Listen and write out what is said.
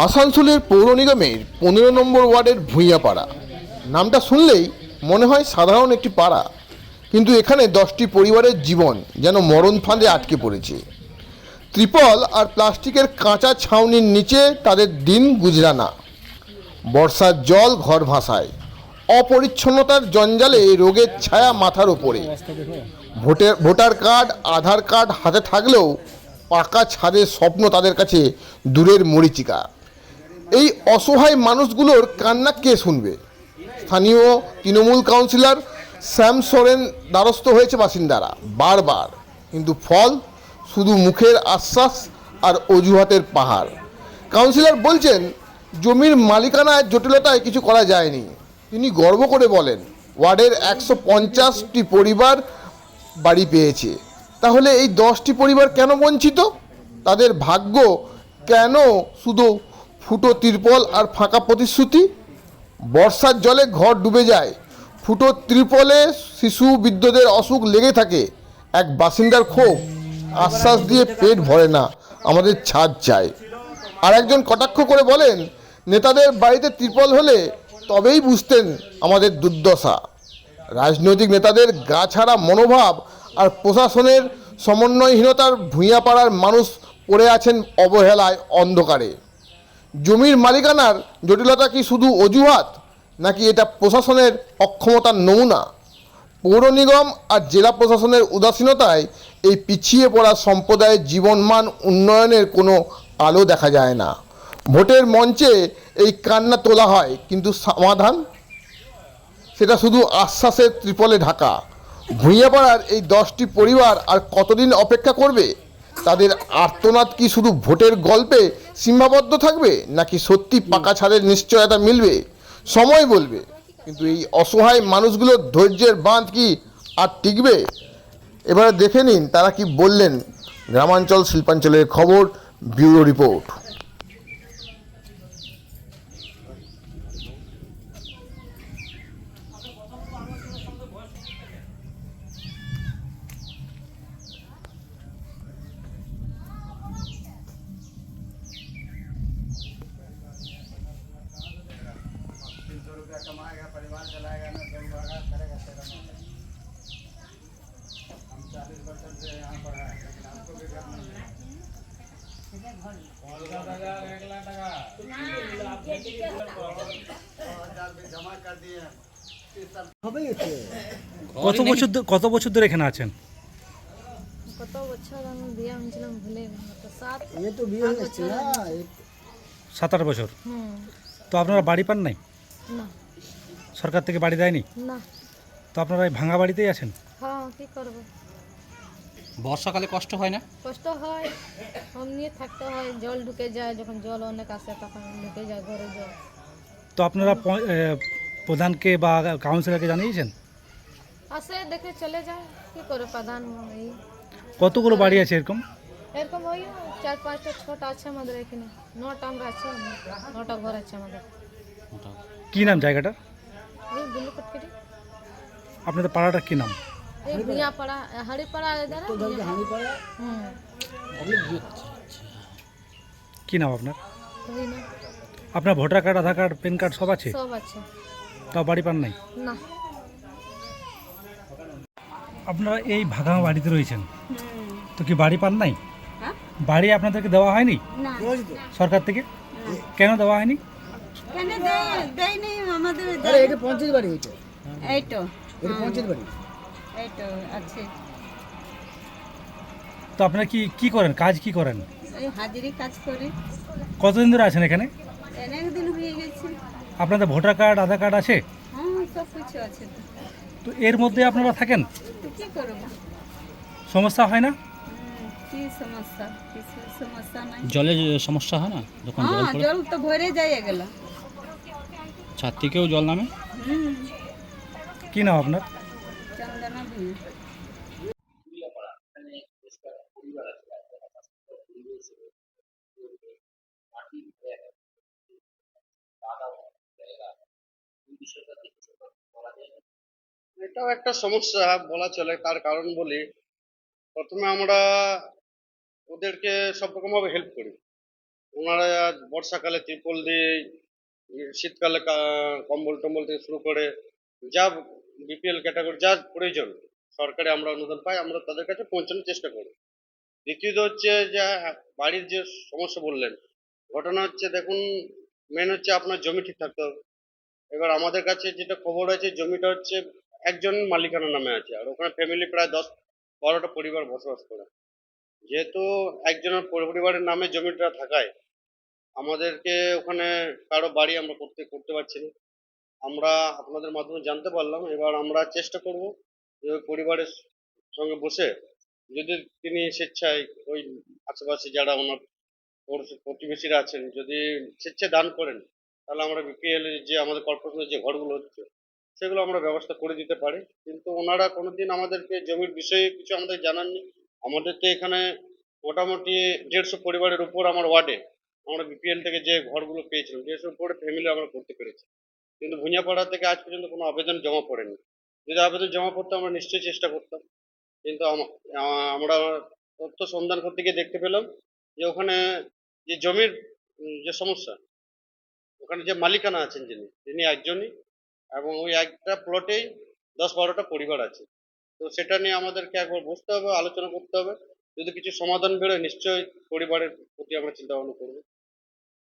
আসানসোলের পৌর নিগমের পনেরো নম্বর ওয়ার্ডের ভূঁইয়াপাড়া। নামটা শুনলেই মনে হয় সাধারণ একটি পাড়া। কিন্তু এখানে দশটি পরিবারের জীবন যেন মরণ ফাঁদে আটকে পড়েছে। ত্রিপল আর প্লাস্টিকের কাঁচা ছাউনির নিচে তাদের দিন গুজরানা বর্ষার জল ঘর ভাসায়। অপরিচ্ছন্নতার জঞ্জালে রোগের ছায়া মাথার ওপরে। ভোটের ভোটার কার্ড, আধার কার্ড হাতে থাকলেও পাকা ছাদের স্বপ্ন তাদের কাছে দূরের মরিচিকা। এই অসহায় মানুষগুলোর কান্না কে শুনবে? স্থানীয় তৃণমূল কাউন্সিলর শ্যাম সোরেন দ্বারস্থ হয়েছে বাসিন্দারা, বারবার। কিন্তু ফল শুধু মুখের আশ্বাস আর অজুহাতের পাহাড়। কাউন্সিলর বলছেন, জমির মালিকানায় জটিলতায় কিছু করা যায়নি। তিনি গর্ব করে বলেন, ওয়ার্ডের একশো পঞ্চাশটি পরিবার বাড়ি পেয়েছে। তাহলে এই দশটি পরিবার কেন বঞ্চিত? তাদের ভাগ্য কেন শুধু ফুটো তিরপল আর ফাঁকা প্রতিশ্রুতি? বর্ষার জলে ঘর ডুবে যায়। ফুটো ত্রিপলে শিশু বৃদ্ধদের অসুখ লেগে থাকে। এক বাসিন্দার ক্ষোভ। আশ্বাস দিয়ে পেট ভরে না। আমাদের ছাদ চাই আর একজন কটাক্ষ করে বলেন, নেতাদের বাড়িতে ত্রিপল হলে তবেই বুঝতেন আমাদের দুর্দশা। রাজনৈতিক নেতাদের গা ছাড়া মনোভাব আর প্রশাসনের সমন্বয়হীনতার ভূঁইয়া পাড়ার মানুষ পড়ে আছেন অবহেলায় অন্ধকারে। জমির মালিকানার জটিলতা কি শুধু অজুহাত, নাকি এটা প্রশাসনের অক্ষমতার নমুনা? পৌর নিগম আর জেলা প্রশাসনের উদাসীনতায় এই পিছিয়ে পড়া সম্প্রদায়ের জীবনমান উন্নয়নের কোনো আলো দেখা যায় না। ভোটের মঞ্চে এই কান্না তোলা হয়, কিন্তু সমাধান? সেটা শুধু আশ্বাসের ত্রিপলে ঢাকা। ভূঁইয়াপাড়ার এই দশটি পরিবার আর কতদিন অপেক্ষা করবে? তাদের আর্তনাদ কি শুধু ভোটের গল্পে সীমাবদ্ধ থাকবে নাকি সত্যি পাকা ছাদের নিশ্চয়তা মিলবে? সময় বলবে। কিন্তু এই অসহায় মানুষগুলোর ধৈর্যের বাঁধ কি আর টিকবে? এবারে দেখে নিন তারা কি বললেন। গ্রামাঞ্চল শিল্পাঞ্চলের খবর, ব্যুরো রিপোর্ট। কত বছর কত বছর ধরে এখানে আছেন? কত বছর আমি বিয়ে হয়েছিলাম ভুলে সাত তো বিয়ে হয়েছে হ্যাঁ, সাত আট বছর? তো আপনারা বাড়ি পান নাই? না। সরকার থেকে বাড়ি দেয়নি? না। তো আপনারা এই ভাঙা বাড়িতেই আছেন? হ্যাঁ কি করব? বর্ষাকালে কষ্ট হয় না? কষ্ট হয় অমনি থাকতে হয় জল ঢুকে যায় যখন জল অনেক আসে তখন ঢুকে যায় ঘরে জল। তো আপনারা প- এ, প্রধানকে বা কাউন্সিলরকে জানিয়েছেন? আসে দেখে চলে যায় কি করে প্রধান এই? কতগুলো বাড়ি আছে এরকম? এরকম ওই চার পাঁচটা ছটা আছে আমাদের এখানে। নটা আমরা আছি নটা ঘর আছে আমাদের। কি নাম জায়গাটা? এই বুলু আপনাদের পাড়াটা কি নাম? এই কি নাম আপনার? আপনার voter card Aadhaar card PAN card সব আছে? তাও বাড়ি পান নাই? আপনারা এই ভাগা বাড়িতে রয়েছেন। তো কি বাড়ি পান নাই? বাড়ি আপনাদেরকে দেওয়া হয়নি? সরকার থেকে? কেন দেওয়া হয়নি? দেয়নি আমাদের বাড়ি এটা এই তো পঞ্চায়েত বাড়ি। এই তো আছে। তো আপনারা কি কি করেন? কাজ কি করেন? হাজিরি কাজ করি। কতদিন ধরে আছেন এখানে? অনেক দিন হয়ে গেছে। আপনাদের ভোটার কার্ড আধার কার্ড আছে? হ্যাঁ সব কিছু আছে তো। তো এর মধ্যে আপনারা থাকেন? তো কি করব? সমস্যা হয় না? হুম, কি সমস্যা? কিছু সমস্যা নাই। জলের সমস্যা হয় না? যখন জল হ্যাঁ পড়ে জল তো ভরে যায় এগুলো ছাদ থেকেও জল নামে? হুম। কি নাম আপনার? এটাও একটা সমস্যা বলা চলে, তার কারণ বলি, প্রথমে আমরা ওদেরকে সব রকম ভাবে হেল্প করি। ওনারা বর্ষাকালে ত্রিপল দিয়ে, শীতকালে কম্বল টম্বল থেকে শুরু করে, যা বিপিএল ক্যাটাগরি যা প্রয়োজন, সরকারে আমরা অনুদান পাই, আমরা তাদের কাছে পৌঁছানোর চেষ্টা করি। দ্বিতীয়ত হচ্ছে যে বাড়ির যে সমস্যা বললেন, ঘটনা হচ্ছে দেখুন মেন হচ্ছে আপনার জমি ঠিক থাকতে হবে। এবার আমাদের কাছে যেটা খবর আছে, জমিটা হচ্ছে একজন মালিকানা নামে আছে, আর ওখানে ফ্যামিলি প্রায় দশ বারোটা পরিবার বসবাস করে। যেহেতু একজনের পরিবারের নামে জমিটা থাকায়, আমাদেরকে ওখানে কারও বাড়ি আমরা করতে করতে পারছি না। আমরা আপনাদের মাধ্যমে জানতে পারলাম। এবার আমরা চেষ্টা করব যে পরিবারের সঙ্গে বসে যদি তিনি স্বেচ্ছায় ওই আশেপাশে যারা ওনার প্রতিবেশীরা আছেন, যদি স্বেচ্ছায় দান করেন, তাহলে আমরা বিপিএল যে আমাদের কর্পোরেশনের যে ঘরগুলো হচ্ছে, সেগুলো আমরা ব্যবস্থা করে দিতে পারি। কিন্তু ওনারা কোনোদিন আমাদেরকে জমির বিষয়ে কিছু আমাদের জানাননি। আমাদের তো এখানে মোটামুটি দেড়শো পরিবারের উপর আমার ওয়ার্ডে আমরা বিপিএল থেকে যে ঘরগুলো পেয়েছিলাম দেড়শো উপরে ফ্যামিলি আমরা করতে পেরেছি। কিন্তু ভুঁইয়াপাড়া থেকে আজ পর্যন্ত কোনো আবেদন জমা পড়েনি। যদি আবেদন জমা পড়তো, আমরা নিশ্চয়ই চেষ্টা করতাম। কিন্তু আমরা তথ্য সন্ধান করতে গিয়ে দেখতে পেলাম যে ওখানে যে জমির যে সমস্যা, ওখানে যে মালিকানা আছেন যিনি, তিনি একজনই এবং ওই একটা প্লটেই দশ বারোটা পরিবার আছে। তো সেটা নিয়ে আমাদেরকে একবার বসতে হবে, আলোচনা করতে হবে। যদি কিছু সমাধান বেরোয়, নিশ্চয়ই পরিবারের প্রতি আমরা চিন্তা ভাবনা করব।